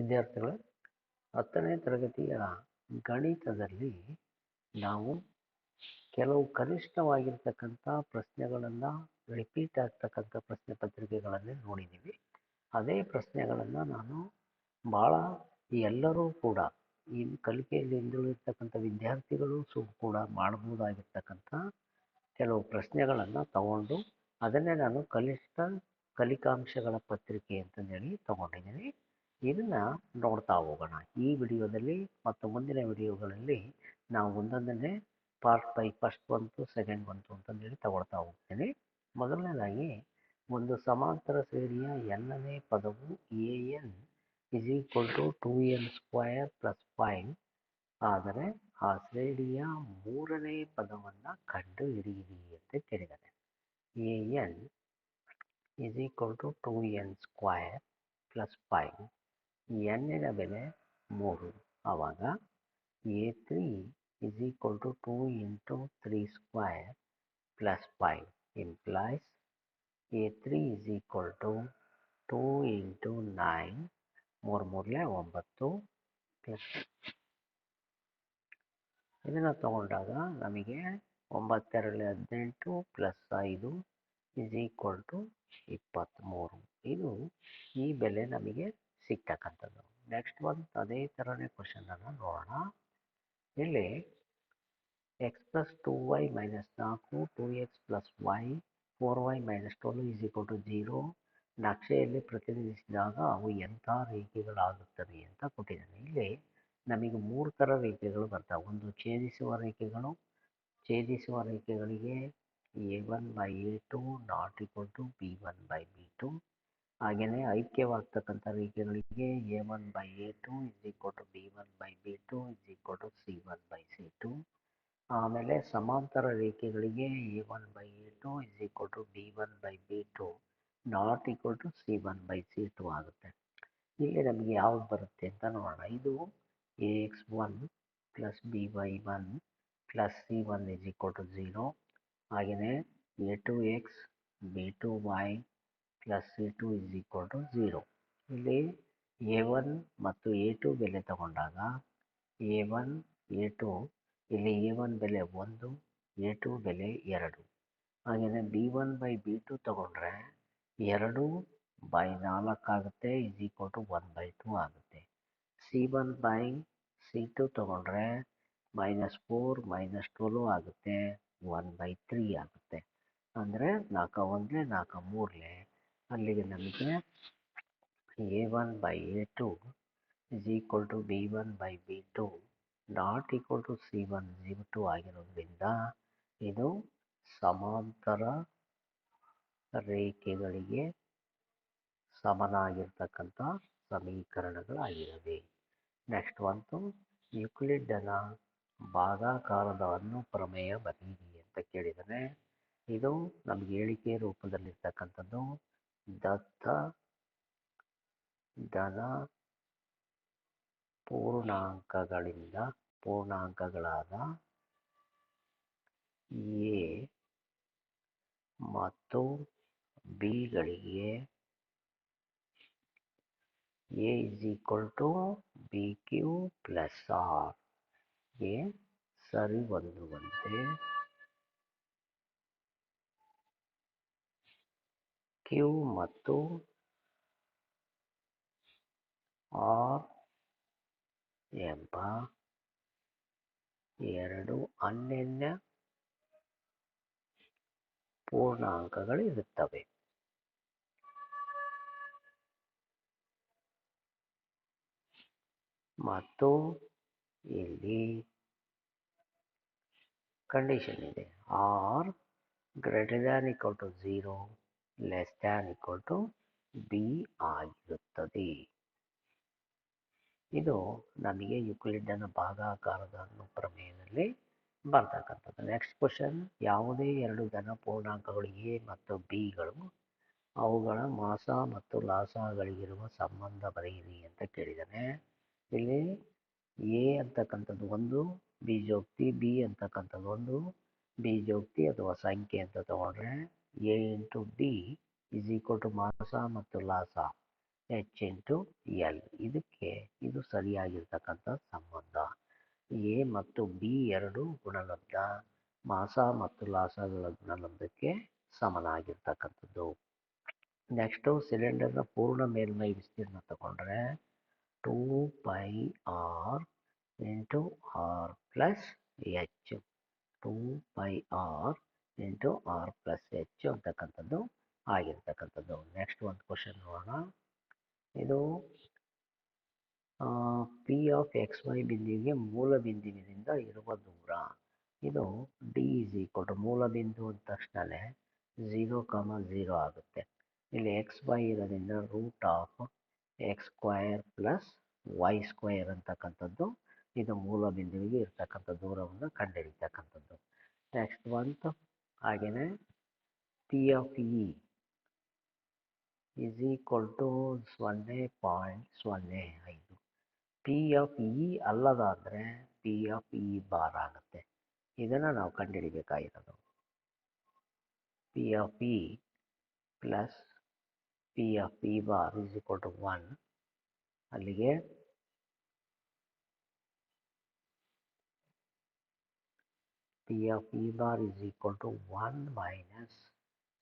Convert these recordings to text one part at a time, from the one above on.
ವಿದ್ಯಾರ್ಥಿಗಳೇ ಹತ್ತನೇ ತರಗತಿಯ ಗಣಿತದಲ್ಲಿ ನಾವು ಕೆಲವು ಕನಿಷ್ಠವಾಗಿರ್ತಕ್ಕಂಥ ಪ್ರಶ್ನೆಗಳನ್ನು ರಿಪೀಟ್ ಆಗ್ತಕ್ಕಂಥ ಪ್ರಶ್ನೆ ಪತ್ರಿಕೆಗಳನ್ನೇ ನೋಡಿದ್ದೀವಿ. ಅದೇ ಪ್ರಶ್ನೆಗಳನ್ನು ನಾನು ಭಾಳ ಎಲ್ಲರೂ ಕೂಡ ಈ ಕಲಿಕೆಯಲ್ಲಿ ಹಿಂದುಳಿರ್ತಕ್ಕಂಥ ವಿದ್ಯಾರ್ಥಿಗಳು ಸು ಕೂಡ ಮಾಡ್ಬೋದಾಗಿರ್ತಕ್ಕಂಥ ಕೆಲವು ಪ್ರಶ್ನೆಗಳನ್ನು ತಗೊಂಡು ಅದನ್ನೇ ನಾನು ಕನಿಷ್ಠ ಕಲಿಕಾಂಶಗಳ ಪತ್ರಿಕೆ ಅಂತಂದೇಳಿ ತಗೊಂಡಿದ್ದೀನಿ. ಇದನ್ನು ನೋಡ್ತಾ ಹೋಗೋಣ. ಈ ವಿಡಿಯೋದಲ್ಲಿ ಮತ್ತು ಮುಂದಿನ ವಿಡಿಯೋಗಳಲ್ಲಿ ನಾವು ಒಂದೊಂದನ್ನೇ ಪಾರ್ಟ್ ಬೈ ಫಸ್ಟ್ ಬಂತು ಸೆಕೆಂಡ್ ಬಂತು ಅಂತಂದೇಳಿ ತಗೊಳ್ತಾ ಹೋಗ್ತೀನಿ. ಮೊದಲನೇದಾಗಿ, ಒಂದು ಸಮಾಂತರ ಸೇರಿಯ ಎನ್ನನೇ ಪದವು A N is equal to two N square plus five ಆದರೆ, ಆ ಶ್ರೇಣಿಯ ಮೂರನೇ ಪದವನ್ನು ಕಂಡು ಹಿಡಿಯಿರಿ ಅಂತ ಕೇಳಿದ್ದಾರೆ A N is equal to two N square plus five ಎನ್ನಿನ ಬೆಲೆ ಮೂರು. ಆವಾಗ A three is equal to two into three square plus five implies A three is equal to two into nine ಮೂರು ಮೂರಲೆ ಒಂಬತ್ತು ಪ್ಲಸ್ ಇದನ್ನು ತಗೊಂಡಾಗ ನಮಗೆ ಒಂಬತ್ತೆರಡಲೆ ಹದಿನೆಂಟು ಪ್ಲಸ್ ಐದು ಇಸ್ ಈಕ್ವಲ್ ಟು ಇಪ್ಪತ್ತ್ಮೂರು. ಇದು ಈ ಬೆಲೆ ನಮಗೆ ಸಿಗ್ತಕ್ಕಂಥದ್ದು ನೆಕ್ಸ್ಟ್ ಒಂದು ಅದೇ ಥರನೇ ಕ್ವಶನನ್ನು ನೋಡೋಣ. ಇಲ್ಲಿ X plus two Y minus ನಾಲ್ಕು two X plus Y four Y minus twelve is equal to zero ನಕ್ಷೆಯಲ್ಲಿ ಪ್ರತಿನಿಧಿಸಿದಾಗ ಅವು ಎಂಥ ರೇಖೆಗಳಾಗುತ್ತವೆ ಅಂತ ಕೊಟ್ಟಿದ್ದಾನೆ. ಇಲ್ಲಿ ನಮಗೆ ಮೂರು ಥರ ರೇಖೆಗಳು ಬರ್ತವೆ. ಒಂದು ಛೇದಿಸುವ ರೇಖೆಗಳು. ಛೇದಿಸುವ ರೇಖೆಗಳಿಗೆ A one by A two not equal to B one by B two ಹಾಗೆಯೇ ಐಕ್ಯವಾಗ್ತಕ್ಕಂಥ ರೇಖೆಗಳಿಗೆ A one by A two is equal to B one by B two is equal to C one by C two ಆಮೇಲೆ ಸಮಾಂತರ ರೇಖೆಗಳಿಗೆ A one by A two is equal to B one by B two not equal to C one by C two ಆಗುತ್ತೆ. ಇಲ್ಲಿ ನಮಗೆ ಯಾವ್ದು ಬರುತ್ತೆ ಅಂತ ನೋಡೋಣ. ಇದು A X one plus B Y one plus C one is equal to zero ಹಾಗೆಯೇ A two X B two Y plus C two is equal to zero ಇಲ್ಲಿ ಎ ಒನ್ ಮತ್ತು ಎ ಟು ಬೆಲೆ ತಗೊಂಡಾಗ A one A two ಇಲ್ಲಿ A one ಬೆಲೆ ಒಂದು A two ಬೆಲೆ ಎರಡು. ಹಾಗೆಯೇ B one by B two ತಗೊಂಡ್ರೆ ಎರಡು by ನಾಲ್ಕಾಗುತ್ತೆ is equal to one by two ಆಗುತ್ತೆ. C one by C two ತಗೊಂಡ್ರೆ ಮೈನಸ್ ಫೋರ್ ಮೈನಸ್ ಟ್ವೆಲ್ವ್ ಆಗುತ್ತೆ ಒನ್ ಬೈ ತ್ರೀ ಆಗುತ್ತೆ. ಅಂದರೆ ನಾಲ್ಕು ಒಂದಲೇ ನಾಲ್ಕು ಮೂರಲೆ ಅಲ್ಲಿಗೆ ನಮಗೆ A one by A two is equal to B one by B two not equal to C one G two ಆಗಿರೋದ್ರಿಂದ ಇದು ಸಮಾಂತರ ರೇಖೆಗಳಿಗೆ ಸಮನಾಗಿರ್ತಕ್ಕಂಥ ಸಮೀಕರಣಗಳಾಗಿವೆ. ನೆಕ್ಸ್ಟ್ ಒಂದು ಯುಕ್ಲಿಡ್ಡನ ಭಾಗಾಕಾರದ ಅನುಪ್ರಮೇಯ ಬರೀರಿ ಅಂತ ಕೇಳಿದರೆ ಇದು ನಮಗೆ ಹೇಳಿಕೆ ರೂಪದಲ್ಲಿರ್ತಕ್ಕಂಥದ್ದು ದತ್ತ ದನ ಪೂರ್ಣಾಂಕಗಳಿಂದ ಪೂರ್ಣಾಂಕಗಳಾದ ಎ ಮತ್ತು ಬಿಗಳಿಗೆ A is equal to B Q plus R. ಗೆ ಸರಿ ಕ್ಯೂ ಮತ್ತು ಆರ್ ಎಂಬ ಎರಡು ಅನ್ಯನ್ಯ ಪೂರ್ಣಾಂಕಗಳಿರುತ್ತವೆ. ಮತ್ತು ಇಲ್ಲಿ ಕಂಡೀಷನ್ ಇದೆ. R greater than equal to zero less than equal to B ಆಗಿರುತ್ತದೆ. ಇದು ನಮಗೆ ಯುಕ್ಲಿಡ್ಡನ ಭಾಗಾಕಾರದ ಪ್ರಮೇಯದಲ್ಲಿ ಬರ್ತಕ್ಕಂಥದ್ದು. ನೆಕ್ಸ್ಟ್ ಕ್ವಶನ್ ಯಾವುದೇ ಎರಡು ಘನ ಪೂರ್ಣಾಂಕಗಳು ಎ ಮತ್ತು ಬಿಗಳು ಅವುಗಳ ಮಾಸ ಮತ್ತು ಲಾಸಗಳಿಗಿರುವ ಸಂಬಂಧ ಬರೆಯಿರಿ ಅಂತ ಕೇಳಿದ್ದಾನೆ. ಇಲ್ಲಿ ಎ ಅಂತಕ್ಕಂಥದ್ದು ಒಂದು ಬೀಜೋಕ್ತಿ ಬಿ ಅಂತಕ್ಕಂಥದ್ದು ಒಂದು ಬೀಜೋಕ್ತಿ ಅಥವಾ ಸಂಖ್ಯೆ ಅಂತ ತಗೊಂಡ್ರೆ a into b is equal to ಮಾಸ ಮತ್ತು ಲಾಸ ಎಚ್ ಇಂಟು ಎಲ್ ಇದಕ್ಕೆ ಇದು ಸರಿಯಾಗಿರ್ತಕ್ಕಂಥ ಸಂಬಂಧ. ಎ ಮತ್ತು ಬಿ ಎರಡು ಗುಣಲಬ್ಧ. ಮಾಸ ಮತ್ತು ಲಾಸಗಳ ಗುಣಲಬ್ಧಕ್ಕೆ ಸಮನಾಗಿರ್ತಕ್ಕಂಥದ್ದು. ನೆಕ್ಸ್ಟು ಸಿಲಿಂಡರ್ನ ಪೂರ್ಣ ಮೇಲ್ಮೈ ವಿಸ್ತೀರ್ಣ ತಗೊಂಡ್ರೆ two pi r into r plus h two pi r into r plus h ಅಂತಕ್ಕಂಥದ್ದು ಆಗಿರ್ತಕ್ಕಂಥದ್ದು. ನೆಕ್ಸ್ಟ್ ಒಂದು ಕ್ವಶನ್ ನೋಡೋಣ. ಇದು ಪಿ ಆಫ್ ಎಕ್ಸ್ ವೈ ಬಿಂದುವಿಗೆ ಮೂಲ ಬಿಂದುವಿನಿಂದ ಇರುವ ದೂರ. ಇದು ಡಿ ಇಸ್ ಈಕ್ವಲ್ ಮೂಲ ಬಿಂದು ಅಂದ ತಕ್ಷಣವೇ ಝೀರೋ ಕಮ ಝೀರೋ ಆಗುತ್ತೆ. ಇಲ್ಲಿ ಎಕ್ಸ್ ವೈ ಇರೋದ್ರಿಂದ root of x square plus y square ಅಂತಕ್ಕಂಥದ್ದು ಇದು ಮೂಲ ಬಿಂದುವಿಗೆ ಇರ್ತಕ್ಕಂಥ ದೂರವನ್ನು ಕಂಡುಹಿಡಿತಕ್ಕಂಥದ್ದು ನೆಕ್ಸ್ಟ್ ಬಂತು ಹಾಗೆಯೇ p of e is equal to ಸೊನ್ನೆ ಪಾಯಿಂಟ್ ಸೊನ್ನೆ ಐದು. ಪಿ ಆಫ್ ಇ ಅಲ್ಲದಾದರೆ ಪಿ ಆಫ್ ಇ ಬಾರ್ ಆಗುತ್ತೆ. ಇದನ್ನು ನಾವು ಕಂಡುಹಿಡಿಬೇಕಾಗಿರೋದು. P of e plus p of e bar is equal to one ಅಲ್ಲಿಗೆ p of e bar is equal to one minus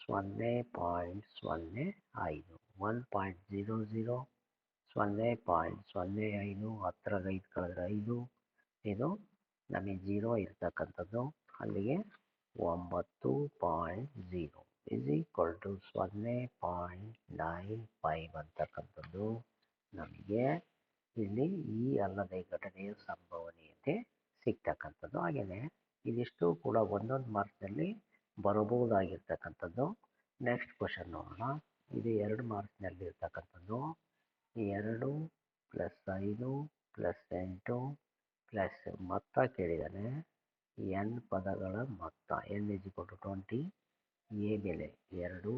ಸೊನ್ನೆ point ಸೊನ್ನೆ ಐದು ಒನ್ ಪಾಯಿಂಟ್ ಜೀರೋ ಜೀರೋ ಸೊನ್ನೆ point ಸೊನ್ನೆ ಐದು ಅಲ್ಲಿಗೆ ಒಂಬತ್ತು ಪಾಯಿಂಟ್ ಜೀರೋ ನಮಗೆ ಇಲ್ಲಿ ಈ ಅಲ್ಲದೆ ಘಟನೆಯ ಸಂಭವನೀಯತೆ ಸಿಗ್ತಕ್ಕಂಥದ್ದು. ಹಾಗೆಯೇ ಇದಿಷ್ಟು ಕೂಡ ಒಂದೊಂದು ಮಾರ್ಕ್ಸ್ನಲ್ಲಿ ಬರಬಹುದಾಗಿರ್ತಕ್ಕಂಥದ್ದು. ನೆಕ್ಸ್ಟ್ ಕ್ವಶನ್ ನೋಡೋಣ. ಇದು ಎರಡು ಮಾರ್ಕ್ಸ್ನಲ್ಲಿ ಇರ್ತಕ್ಕಂಥದ್ದು. ಎರಡು ಪ್ಲಸ್ ಐದು ಪ್ಲಸ್ ಎಂಟು ಪ್ಲಸ್ ಮೊತ್ತ ಕೇಳಿದ್ದಾನೆ ಎನ್ ಪದಗಳ ಮೊತ್ತ n is to twenty a ಬೆಲೆ ಎರಡು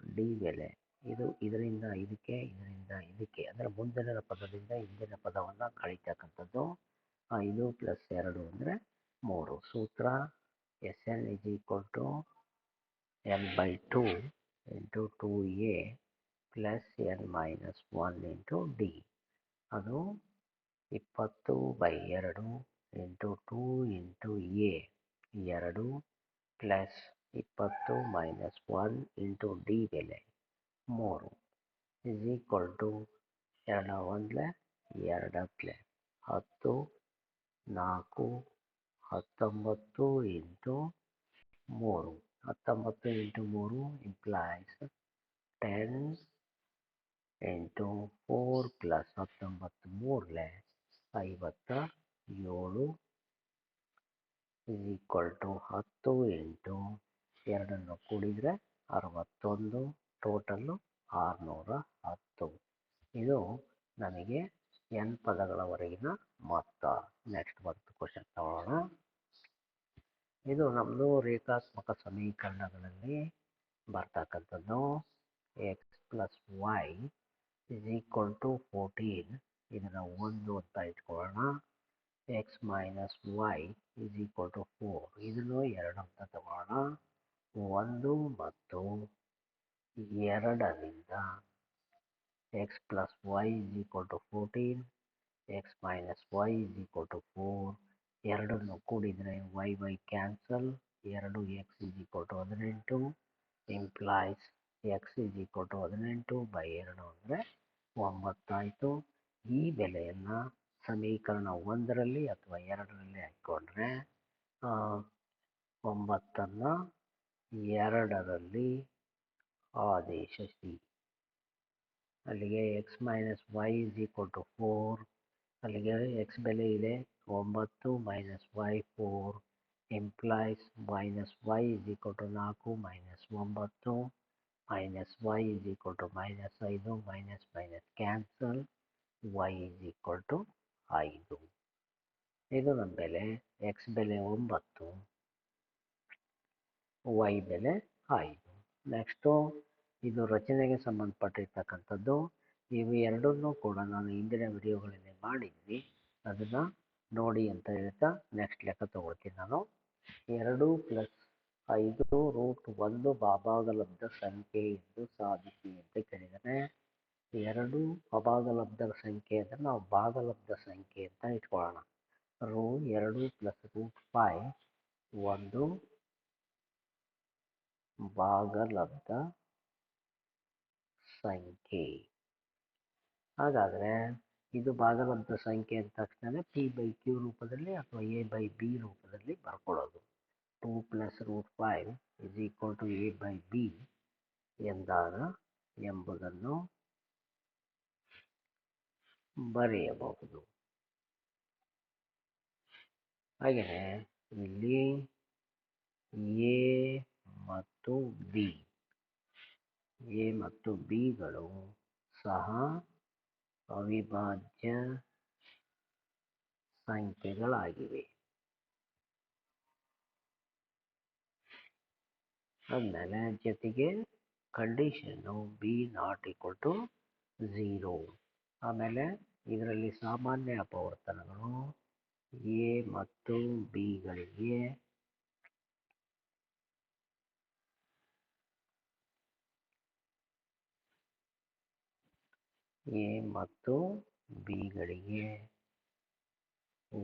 ಡಿ ಬೆಲೆ ಇದು ಇದರಿಂದ ಇದಕ್ಕೆ ಇದರಿಂದ ಇದಕ್ಕೆ, ಅಂದರೆ ಮುಂದಿನ ಪದದಿಂದ ಹಿಂದಿನ ಪದವನ್ನು ಕಳೀತಕ್ಕಂಥದ್ದು. ಐದು ಪ್ಲಸ್ ಎರಡು ಅಂದರೆ ಮೂರು ಸೂತ್ರ s n is equal to n by two into two a plus n minus one into d ಅದು ಇಪ್ಪತ್ತು ಬೈ ಎರಡು ಇಂಟು ಟೂ ಇಂಟು ಎ ಎರಡು ಪ್ಲಸ್ ಇಪ್ಪತ್ತು ಮೈನಸ್ ಒನ್ ಇಂಟು ಡಿ ಬೆಲೆ. ಮೂರು. ಇಸ್ ಈಕ್ವಲ್ ಟು ಎರಡ ಒಂದಲೆ ಎರಡತ್ಲೆ ಹತ್ತು, ನಾಲ್ಕು ಹತ್ತೊಂಬತ್ತು ಇಂಟು ಮೂರು. ಹತ್ತೊಂಬತ್ತು ಇಂಟು ಮೂರು implies ten into four plus ಹತ್ತೊಂಬತ್ತು ಮೂರಲೆ ಐವತ್ತ ಏಳು ಇಸ್ ಈಕ್ವಲ್ ಟು ಹತ್ತು ಇಂಟು ಎರಡನ್ನು ಕೂಡಿದರೆ ಅರವತ್ತೊಂದು ಟೋಟಲ್ಲು ಆರುನೂರ ಹತ್ತು. ಇದು ನನಗೆ ಎನ್ ಪದಗಳವರೆಗಿನ ಮೊತ್ತ ನೆಕ್ಸ್ಟ್ ಬಂತು ಕ್ವಶನ್ ತಗೊಳ್ಳೋಣ ಇದು ನಮ್ಮದು ರೇಖಾತ್ಮಕ ಸಮೀಕರಣಗಳಲ್ಲಿ ಬರ್ತಕ್ಕಂಥದ್ದು. X plus y is equal to fourteen ಇದನ್ನು ಒಂದು ಅಂತ ಇಟ್ಕೊಳ್ಳೋಣ. X minus y is equal to four ಇದನ್ನು ಎರಡು ಅಂತ ತಗೊಳ್ಳೋಣ ಒಂದು ಮತ್ತು ಎರಡರಿಂದ x plus y is equal to fourteen x minus y is equal four ಎರಡನ್ನು ಕೂಡಿದರೆ ವೈ ವೈ ಕ್ಯಾನ್ಸಲ್ ಎರಡು ಎಕ್ಸ್ ಇಸ್ ಈಕ್ವಲ್ ಟು ಹದಿನೆಂಟು. Implies x is equal to ಹದಿನೆಂಟು ಬೈ ಎರಡು ಅಂದರೆ ಒಂಬತ್ತಾಯಿತು. ಈ ಬೆಲೆಯನ್ನು ಸಮೀಕರಣ ಒಂದರಲ್ಲಿ ಅಥವಾ ಎರಡರಲ್ಲಿ ಹಾಕ್ಕೊಂಡ್ರೆ ಒಂಬತ್ತನ್ನು ಎರಡರಲ್ಲಿ ಆದೇಶಿಸಿ. ಅಲ್ಲಿಗೆ x minus y is equal to four ಅಲ್ಲಿಗೆ ಎಕ್ಸ್ ಬೆಲೆ ಇದೆ. ಒಂಬತ್ತು minus y four implies minus y is equal to ನಾಲ್ಕು ಮೈನಸ್ ಒಂಬತ್ತು minus y is equal to minus ಐದು minus minus cancel y is equal to ಐದು. ಇದು ನಮ್ಮ ಬೆಲೆ. ಎಕ್ಸ್ ಬೆಲೆ ಒಂಬತ್ತು ವೈ ಬೆಲೆ ಐದು. ನೆಕ್ಸ್ಟು ಇದು ರಚನೆಗೆ ಸಂಬಂಧಪಟ್ಟಿರ್ತಕ್ಕಂಥದ್ದು. ಇವು ಎರಡನ್ನೂ ಕೂಡ ನಾನು ಹಿಂದಿನ ವಿಡಿಯೋಗಳಲ್ಲಿ ಮಾಡಿದ್ವಿ. ಅದನ್ನು ನೋಡಿ ಅಂತ ಹೇಳ್ತಾ ನೆಕ್ಸ್ಟ್ ಲೆಕ್ಕ ತಗೊಳ್ತೀನಿ ನಾನು. ಎರಡು ಪ್ಲಸ್ ಐದು ರೂಟ್ ಒಂದು ಅಭಾಗಲಬ್ಧ ಸಂಖ್ಯೆ ಎಂದು ಸಾಧಿಸಿ ಅಂತ ಕೇಳಿದರೆ. ಎರಡು ಅಭಾಗಲಬ್ಧ ಸಂಖ್ಯೆ ಅಂದರೆ ನಾವು ಭಾಗಲಬ್ಧ ಸಂಖ್ಯೆ ಅಂತ ಇಟ್ಕೊಳ್ಳೋಣ. ರೂ ಎರಡು ಪ್ಲಸ್ ರೂಟ್ ಫೈ ಒಂದು ಭಾಗಲಬ್ಧ ಸಂಖ್ಯೆ. ಹಾಗಾದರೆ ಇದು ಭಾಗಲಬ್ಧ ಸಂಖ್ಯೆ ಅಂದ ತಕ್ಷಣ ಪಿ ಬೈ ಕ್ಯೂ ರೂಪದಲ್ಲಿ ಅಥವಾ ಎ ಬೈ ಬಿ ರೂಪದಲ್ಲಿ ಬರ್ಕೊಳ್ಳೋದು. Two plus root five is equal to a by b ಎಂದಾಗ ಎಂಬುದನ್ನು ಬರೆಯಬಹುದು. ಹಾಗೆಯೇ ಇಲ್ಲಿ ಎ ಮತ್ತು ಬಿ ಎ ಮತ್ತು ಬಿಗಳು ಸಹ ಅವಿಭಾಜ್ಯ ಸಂಖ್ಯೆಗಳಾಗಿವೆ. ಅಂದರೆ ಜೊತೆಗೆ condition b not equal to zero ಆಮೇಲೆ ಇದರಲ್ಲಿ ಸಾಮಾನ್ಯ ಅಪವರ್ತನಗಳು ಎ ಮತ್ತು ಬಿಗಳಿಗೆ ಎ ಮತ್ತು ಬಿಗಳಿಗೆ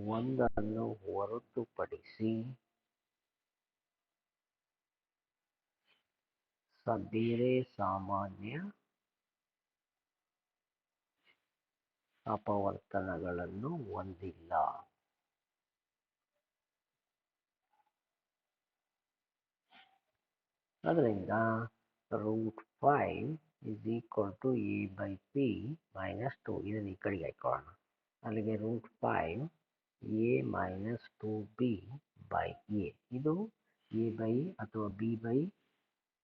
ಒಂದನ್ನು ಹೊರತುಪಡಿಸಿ ಬೇರೆ ಸಾಮಾನ್ಯ ಅಪವರ್ತನಗಳನ್ನು ಹೊಂದಿಲ್ಲ. ಅದರಿಂದ root five is equal to a by p minus two ಇದನ್ನು ಈ ಕಡೆಗೆ ಹಾಕೊಳ್ಳೋಣ. ಅಲ್ಲಿಗೆ root five a minus two b by a ಇದು ಎ ಬೈ ಅಥವಾ b by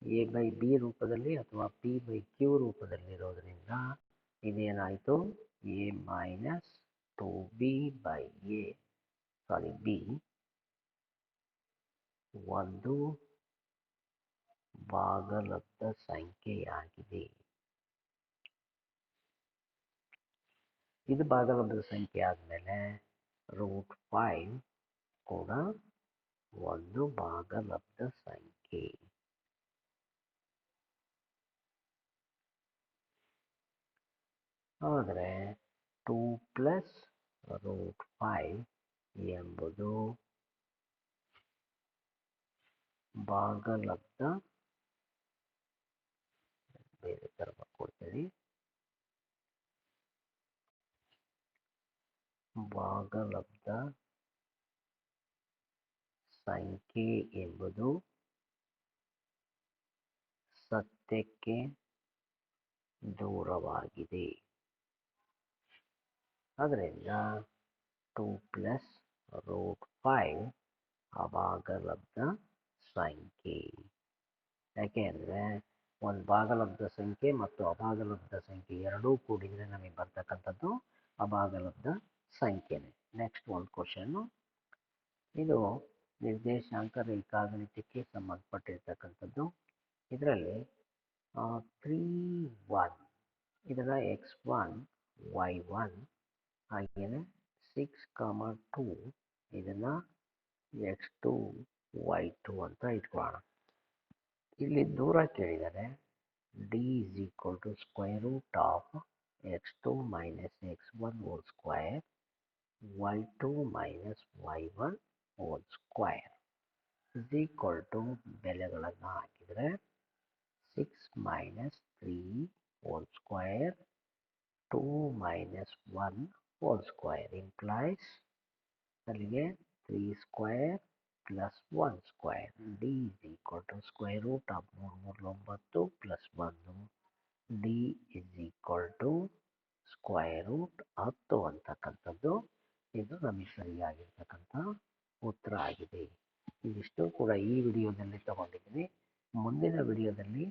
a by b ರೂಪದಲ್ಲಿ ಅಥವಾ ಪಿ ಬೈ ಕ್ಯೂ ರೂಪದಲ್ಲಿರೋದರಿಂದ ಇದೇನಾಯಿತು? A minus two b by a sorry b ಒಂದು ಭಾಗಲಬ್ಧ ಸಂಖ್ಯೆಯಾಗಿದೆ. ಇದು ಭಾಗಲಬ್ಧ ಸಂಖ್ಯೆ ಆದಮೇಲೆ ರೂಟ್ ಫೈವ್ ಕೂಡ ಒಂದು ಭಾಗಲಬ್ಧ ಸಂಖ್ಯೆ. ಆದರೆ ಟೂ ಪ್ಲಸ್ ರೂಟ್ ಫೈವ್ ಎಂಬುದು ಭಾಗಲಬ್ಧ ಬೇರೆ ಥರ ಬರ್ಕೊಡ್ತೀನಿ ಭಾಗಲಬ್ಧ ಸಂಖ್ಯೆ ಎಂಬುದು ಸತ್ಯಕ್ಕೆ ದೂರವಾಗಿದೆ. ಅದರಿಂದ ಟೂ ಪ್ಲಸ್ ರೂಟ್ ಫೈವ್ ಅಭಾಗಲಬ್ಧ ಸಂಖ್ಯೆ. ಯಾಕೆ ಅಂದರೆ ಒಂದು ಭಾಗಲಬ್ಧ ಸಂಖ್ಯೆ ಮತ್ತು ಅಭಾಗಲಬ್ಧ ಸಂಖ್ಯೆ ಎರಡೂ ಕೂಡಿದರೆ ನಮಗೆ ಬರ್ತಕ್ಕಂಥದ್ದು ಅಭಾಗಲಬ್ಧ ಸಂಖ್ಯೆನೇ. ನೆಕ್ಸ್ಟ್ ಒಂದು ಕ್ವಶನ್ನು ಇದು ನಿರ್ದೇಶಾಂಕ ರೇಖಾಗಣಿತಕ್ಕೆ ಸಂಬಂಧಪಟ್ಟಿರ್ತಕ್ಕಂಥದ್ದು. ಇದರಲ್ಲಿ ತ್ರೀ ಒನ್ ಇದರ ಎಕ್ಸ್ ಒನ್ ವೈ ಒನ್ ಹಾಗೆಯೇ ಸಿಕ್ಸ್ ಕಾಮ ಟೂ ಇದನ್ನು ಎಕ್ಸ್ ಟು ವೈ ಟು ಅಂತ ಇಟ್ಕೊಳ್ಳೋಣ. ಇಲ್ಲಿ ದೂರ ಕೇಳಿದರೆ d is equal to square root of x two minus x one whole square y two minus y one whole square is equal to ಬೆಲೆಗಳನ್ನು ಹಾಕಿದರೆ six minus three whole square two minus one whole square implies ಅಲ್ಲಿಗೆ three square plus one square d is equal to square root of ಮೂರು ಮೂರು ಒಂಬತ್ತು plus ಒಂದು d is equal to square root ಹತ್ತು ಅಂತಕ್ಕಂಥದ್ದು. ಇದು ನಮಗೆ ಸರಿಯಾಗಿರ್ತಕ್ಕಂಥ ಉತ್ತರ ಆಗಿದೆ. ಇದಿಷ್ಟು ಕೂಡ ಈ ವಿಡಿಯೋದಲ್ಲಿ ತಗೊಂಡಿದ್ದೀನಿ. ಮುಂದಿನ ವಿಡಿಯೋದಲ್ಲಿ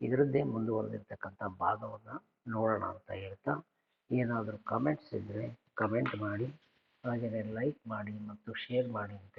ಇದರದ್ದೇ ಮುಂದುವರೆದಿರ್ತಕ್ಕಂಥ ಭಾಗವನ್ನು ನೋಡೋಣ ಅಂತ ಹೇಳ್ತಾ ಏನಾದರೂ ಕಮೆಂಟ್ಸ್ ಇದ್ದರೆ ಕಮೆಂಟ್ ಮಾಡಿ ಹಾಗೆಯೇ ಲೈಕ್ ಮಾಡಿ ಮತ್ತು ಶೇರ್ ಮಾಡಿ ಅಂತ